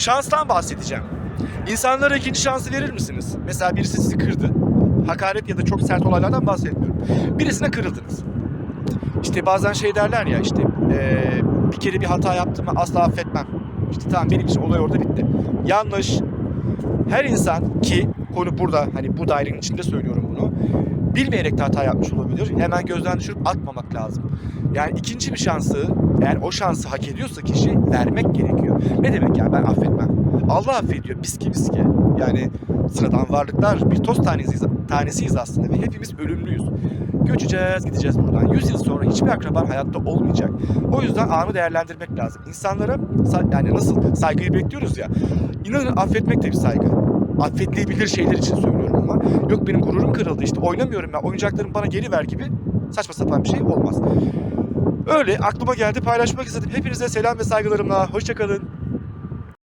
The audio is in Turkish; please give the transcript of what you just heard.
Şanstan bahsedeceğim. İnsanlara ikinci şansı verir misiniz? Mesela birisi sizi kırdı. Hakaret ya da çok sert olaylardan bahsetmiyorum. Birisine kırıldınız. İşte bazen şey derler ya işte eee, bir kere bir hata yaptım mı asla affetmem. İşte tamam benim için olay orada bitti. Yanlış. Her insan ki konu burada hani bu dairenin içinde söylüyorum bunu. Bilmeyerek de hata yapmış olabilir. Hemen gözden düşürüp atmamak lazım. Yani ikinci bir şansı eğer o şansı hak ediyorsa kişi vermek gerekiyor. Ne demek yani ben affetmem. Allah affediyor miski miski. Yani sıradan varlıklar bir toz tanesiyiz, tanesiyiz aslında ve hepimiz ölümlüyüz. Göçeceğiz, gideceğiz buradan. 100 yıl sonra hiçbir akraban hayatta olmayacak. O yüzden anı değerlendirmek lazım. İnsanlara sa- yani nasıl saygıyı bekliyoruz ya. İnanın affetmek de bir saygı. Affedilebilir şeyler için söylüyorum ama. Yok benim gururum kırıldı işte oynamıyorum ben oyuncaklarımı bana geri ver gibi saçma sapan bir şey olmaz. Öyle aklıma geldi paylaşmak istedim. Hepinize selam ve saygılarımla. Hoşçakalın.